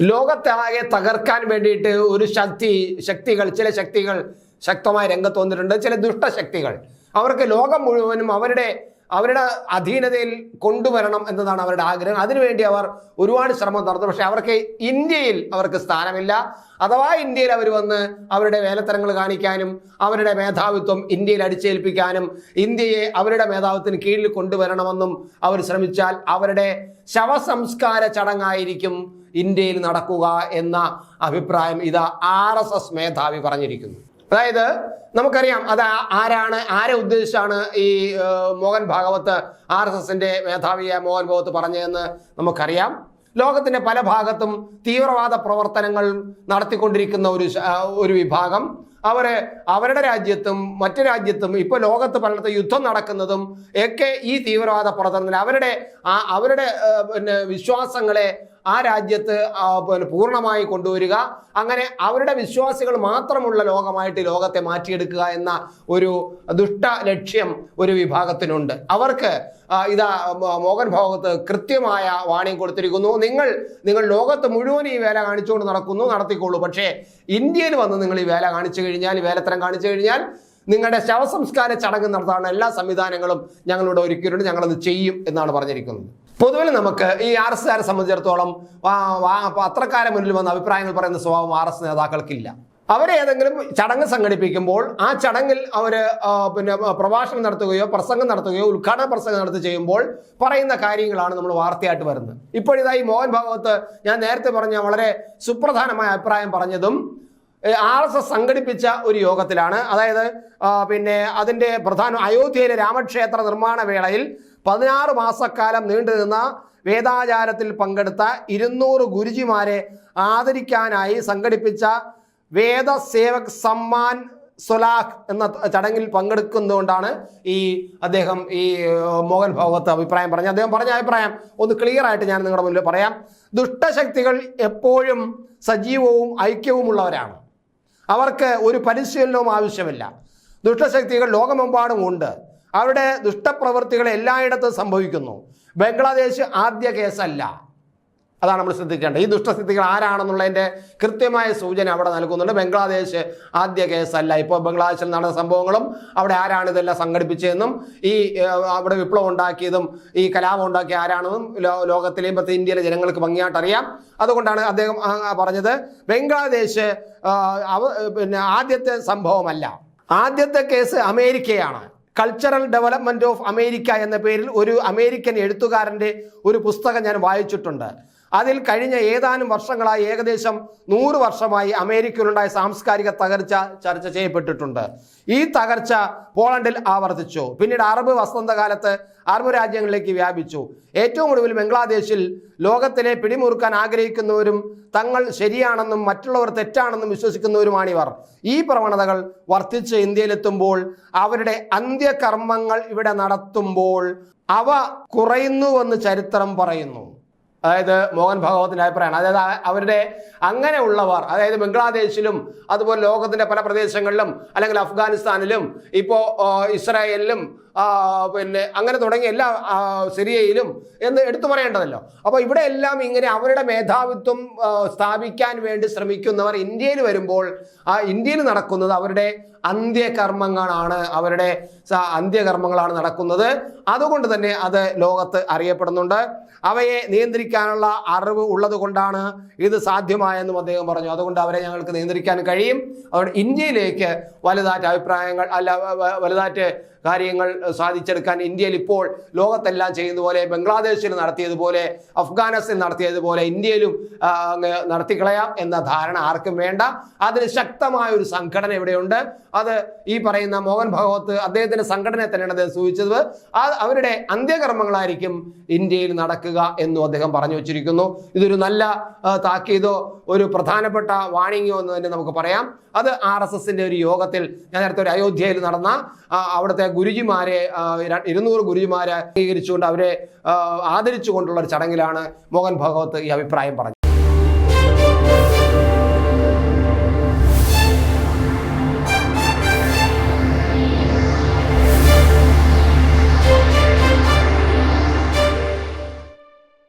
ലോകത്താകെ തകർക്കാൻ വേണ്ടിയിട്ട് ഒരു ശക്തി ശക്തികൾ ചില ശക്തികൾ ശക്തമായി രംഗത്ത് വന്നിട്ടുണ്ട്. ചില ദുഷ്ടശക്തികൾ അവർക്ക് ലോകം മുഴുവനും അവരുടെ അവരുടെ അധീനതയിൽ കൊണ്ടുവരണം എന്നതാണ് അവരുടെ ആഗ്രഹം. അതിനുവേണ്ടി അവർ ഒരുപാട് ശ്രമം നടത്തും. പക്ഷെ അവർക്ക് ഇന്ത്യയിൽ അവർക്ക് സ്ഥാനമില്ല. അഥവാ ഇന്ത്യയിൽ അവർ വന്ന് അവരുടെ വേലത്തരങ്ങൾ കാണിക്കാനും അവരുടെ മേധാവിത്വം ഇന്ത്യയിൽ അടിച്ചേൽപ്പിക്കാനും ഇന്ത്യയെ അവരുടെ മേധാവിത്വത്തിന് കീഴിൽ കൊണ്ടുവരണമെന്നും അവർ ശ്രമിച്ചാൽ അവരുടെ ശവസംസ്കാര ചടങ്ങായിരിക്കും ഇന്ത്യയിൽ നടക്കുക എന്ന അഭിപ്രായം ഇത് ആർ മേധാവി പറഞ്ഞിരിക്കുന്നു. അതായത് നമുക്കറിയാം അത് ആരാണ് ആരെ ഉദ്ദേശിച്ചാണ് ഈ മോഹൻ ഭാഗവത്ത് ആർ എസ് എസിന്റെ മേധാവിയായ മോഹൻ ഭാഗവത്ത് പറഞ്ഞതെന്ന് നമുക്കറിയാം. ലോകത്തിന്റെ പല ഭാഗത്തും തീവ്രവാദ പ്രവർത്തനങ്ങൾ നടത്തിക്കൊണ്ടിരിക്കുന്ന ഒരു ഒരു വിഭാഗം. അവർ അവരുടെ രാജ്യത്തും മറ്റു രാജ്യത്തും ഇപ്പൊ ലോകത്ത് പലയിടത്ത് യുദ്ധം നടക്കുന്നതും ഒക്കെ ഈ തീവ്രവാദ പ്രവർത്തനത്തിൽ അവരുടെ അവരുടെ പിന്നെ വിശ്വാസങ്ങളെ ആ രാജ്യത്ത് പൂർണമായി കൊണ്ടുവരിക. അങ്ങനെ അവരുടെ വിശ്വാസികൾ മാത്രമുള്ള ലോകമായിട്ട് ലോകത്തെ മാറ്റിയെടുക്കുക എന്ന ഒരു ദുഷ്ട ലക്ഷ്യം ഒരു വിഭാഗത്തിനുണ്ട്. അവർക്ക് ഇതാ മോഹൻ ഭാഗവത്ത് കൃത്യമായ വാണിംഗ് കൊടുത്തിരിക്കുന്നു. നിങ്ങൾ നിങ്ങൾ ലോകത്ത് മുഴുവൻ ഈ വേല കാണിച്ചുകൊണ്ട് നടക്കുന്നു നടത്തിക്കോളൂ. പക്ഷേ ഇന്ത്യയിൽ വന്ന് നിങ്ങൾ ഈ വേല കാണിച്ചു കഴിഞ്ഞാൽ ഈ വേലത്തരം കാണിച്ചു കഴിഞ്ഞാൽ നിങ്ങളുടെ ശവസംസ്കാര ചടങ്ങ് നടത്താനുള്ള എല്ലാ സംവിധാനങ്ങളും ഞങ്ങളിവിടെ ഒരുക്കിയിട്ടുണ്ട്. ഞങ്ങളത് ചെയ്യും എന്നാണ് പറഞ്ഞിരിക്കുന്നത്. പൊതുവിൽ നമുക്ക് ഈ ആർ എസ് കാരെ സംബന്ധിച്ചിടത്തോളം പത്രക്കാരെ മുന്നിൽ വന്ന അഭിപ്രായങ്ങൾ പറയുന്ന സ്വഭാവം ആർ എസ് നേതാക്കൾക്കില്ല. അവരേതെങ്കിലും ചടങ്ങ് സംഘടിപ്പിക്കുമ്പോൾ ആ ചടങ്ങിൽ അവർ പിന്നെ പ്രഭാഷണം നടത്തുകയോ പ്രസംഗം നടത്തുകയോ ഉദ്ഘാടന പ്രസംഗം നടത്തി ചെയ്യുമ്പോൾ പറയുന്ന കാര്യങ്ങളാണ് നമ്മൾ വാർത്തയായിട്ട് വരുന്നത്. ഇപ്പോഴിതായി മോഹൻ ഭാഗവത്ത് ഞാൻ നേരത്തെ പറഞ്ഞ വളരെ സുപ്രധാനമായ അഭിപ്രായം പറഞ്ഞതും ആർ എസ് എസ് സംഘടിപ്പിച്ച ഒരു യോഗത്തിലാണ്. അതായത് പിന്നെ അതിന്റെ പ്രധാന അയോധ്യയിലെ രാമക്ഷേത്ര നിർമ്മാണ വേളയിൽ പതിനാറ് മാസക്കാലം നീണ്ടുനിന്ന വേദാചാരത്തിൽ പങ്കെടുത്ത ഇരുന്നൂറ് ഗുരുജിമാരെ ആദരിക്കാനായി സംഘടിപ്പിച്ച വേദസേവക് സമ്മാൻ സൊലാഖ് എന്ന ചടങ്ങിൽ പങ്കെടുക്കുന്നതുകൊണ്ടാണ് ഈ അദ്ദേഹം ഈ മോഹൻ ഭാഗവത്ത് അഭിപ്രായം പറഞ്ഞത്. അദ്ദേഹം പറഞ്ഞ അഭിപ്രായം ഒന്ന് ക്ലിയർ ആയിട്ട് ഞാൻ നിങ്ങളുടെ മുന്നിൽ പറയാം. ദുഷ്ടശക്തികൾ എപ്പോഴും സജീവവും ഐക്യവുമുള്ളവരാണ്. അവർക്ക് ഒരു പരിശീലനവും ആവശ്യമില്ല. ദുഷ്ടശക്തികൾ ലോകമെമ്പാടും ഉണ്ട്. അവരുടെ ദുഷ്ടപ്രവൃത്തികൾ എല്ലായിടത്തും സംഭവിക്കുന്നു. ബംഗ്ലാദേശ് ആദ്യ കേസല്ല. അതാണ് നമ്മൾ ശ്രദ്ധിക്കേണ്ടത്. ഈ ദുഷ്ടസ്ഥിതികൾ ആരാണെന്നുള്ളതിന്റെ കൃത്യമായ സൂചന അവിടെ നൽകുന്നുണ്ട്. ബംഗ്ലാദേശ് ആദ്യ കേസല്ല. ഇപ്പോൾ ബംഗ്ലാദേശിൽ നടന്ന സംഭവങ്ങളും അവിടെ ആരാണ് ഇതെല്ലാം സംഘടിപ്പിച്ചതെന്നും ഈ അവിടെ വിപ്ലവം ഉണ്ടാക്കിയതും ഈ കലാപം ഉണ്ടാക്കിയ ആരാണെന്നും ലോകത്തിലെയും പ്രത്യേക ഇന്ത്യയിലെ ജനങ്ങൾക്ക് ഭംഗിയായിട്ട് അറിയാം. അതുകൊണ്ടാണ് അദ്ദേഹം പറഞ്ഞത്. ബംഗ്ലാദേശ് പിന്നെ ആദ്യത്തെ സംഭവമല്ല. ആദ്യത്തെ കേസ് അമേരിക്കയാണ്. കൾച്ചറൽ ഡെവലപ്മെന്റ് ഓഫ് അമേരിക്ക എന്ന പേരിൽ ഒരു അമേരിക്കൻ എഴുത്തുകാരന്റെ ഒരു പുസ്തകം ഞാൻ വായിച്ചിട്ടുണ്ട്. അതിൽ കഴിഞ്ഞ ഏതാനും വർഷങ്ങളായി ഏകദേശം നൂറ് വർഷമായി അമേരിക്കയിലുണ്ടായ സാംസ്കാരിക തകർച്ച ചർച്ച ചെയ്യപ്പെട്ടിട്ടുണ്ട്. ഈ തകർച്ച പോളണ്ടിൽ ആവർത്തിച്ചു. പിന്നീട് അറബ് വസന്തകാലത്ത് അറബ് രാജ്യങ്ങളിലേക്ക് വ്യാപിച്ചു. ഏറ്റവും ഒടുവിൽ ബംഗ്ലാദേശിൽ ലോകത്തിനെ പിടിമുറുക്കാൻ ആഗ്രഹിക്കുന്നവരും തങ്ങൾ ശരിയാണെന്നും മറ്റുള്ളവർ തെറ്റാണെന്നും വിശ്വസിക്കുന്നവരുമാണിവർ ഈ പ്രവണതകൾ വർദ്ധിച്ച് ഇന്ത്യയിലെത്തുമ്പോൾ അവരുടെ അന്ത്യകർമ്മങ്ങൾ ഇവിടെ നടത്തുമ്പോൾ അവ കുറയുന്നുവെന്ന് ചരിത്രം പറയുന്നു. അതായത് മോഹൻ ഭാഗവത്തിന്റെ അഭിപ്രായമാണ് അതായത് അവരുടെ അങ്ങനെയുള്ളവർ അതായത് ബംഗ്ലാദേശിലും അതുപോലെ ലോകത്തിന്റെ പല പ്രദേശങ്ങളിലും അല്ലെങ്കിൽ അഫ്ഗാനിസ്ഥാനിലും ഇപ്പോൾ ഇസ്രായേലിലും പിന്നെ അങ്ങനെ തുടങ്ങിയ എല്ലാ സിറിയയിലും എന്ന് എടുത്തു പറയേണ്ടതല്ലോ. അപ്പോൾ ഇവിടെ എല്ലാം ഇങ്ങനെ അവരുടെ മേധാവിത്വം സ്ഥാപിക്കാൻ വേണ്ടി ശ്രമിക്കുന്നവർ ഇന്ത്യയിൽ വരുമ്പോൾ ആ ഇന്ത്യയിൽ നടക്കുന്നത് അവരുടെ അന്ത്യകർമ്മങ്ങളാണ് അവരുടെ അന്ത്യകർമ്മങ്ങളാണ് നടക്കുന്നത്. അതുകൊണ്ട് തന്നെ അത് ലോകത്ത് അറിയപ്പെടുന്നുണ്ട്. അവയെ നിയന്ത്രിക്കാനുള്ള അറിവ് ഉള്ളത് കൊണ്ടാണ് ഇത് സാധ്യമായെന്നും അദ്ദേഹം പറഞ്ഞു. അതുകൊണ്ട് അവരെ ഞങ്ങൾക്ക് നിയന്ത്രിക്കാൻ കഴിയും. അതുകൊണ്ട് ഇന്ത്യയിലേക്ക് വലുതായിട്ട് അഭിപ്രായങ്ങൾ അല്ല വ- വ- വലുതാറ്റ് കാര്യങ്ങൾ സാധിച്ചെടുക്കാൻ ഇന്ത്യയിൽ ഇപ്പോൾ ലോകത്തെല്ലാം ചെയ്യുന്ന പോലെ ബംഗ്ലാദേശിൽ നടത്തിയതുപോലെ അഫ്ഗാനിസ്ഥാൻ നടത്തിയതുപോലെ ഇന്ത്യയിലും നടത്തിക്കളയാം എന്ന ധാരണ ആർക്കും വേണ്ട. അതിന് ശക്തമായ ഒരു സംഘടന ഇവിടെയുണ്ട്. അത് ഈ പറയുന്ന മോഹൻ ഭഗവത്ത് അദ്ദേഹത്തിന്റെ സംഘടനയെ തന്നെയാണ് അദ്ദേഹം സൂചിച്ചത് അവരുടെ അന്ത്യകർമ്മങ്ങളായിരിക്കും ഇന്ത്യയിൽ നടക്കുക എന്നും അദ്ദേഹം പറഞ്ഞു വച്ചിരിക്കുന്നു. ഇതൊരു നല്ല താക്കീതോ ഒരു പ്രധാനപ്പെട്ട വാണിംഗോ എന്ന് തന്നെ നമുക്ക് പറയാം. അത് ആർ എസ് എസിന്റെ ഒരു യോഗത്തിൽ ഞാൻ നേരത്തെ ഒരു അയോധ്യയിൽ നടന്ന അവിടുത്തെ ഗുരുജിമാരെ ഇരുന്നൂറ് ഗുരുജിമാരെ അംഗീകരിച്ചുകൊണ്ട് അവരെ ആദരിച്ചുകൊണ്ടുള്ള ഒരു ചടങ്ങിലാണ് മോഹൻ ഭഗവത്ത് ഈ അഭിപ്രായം പറഞ്ഞത്.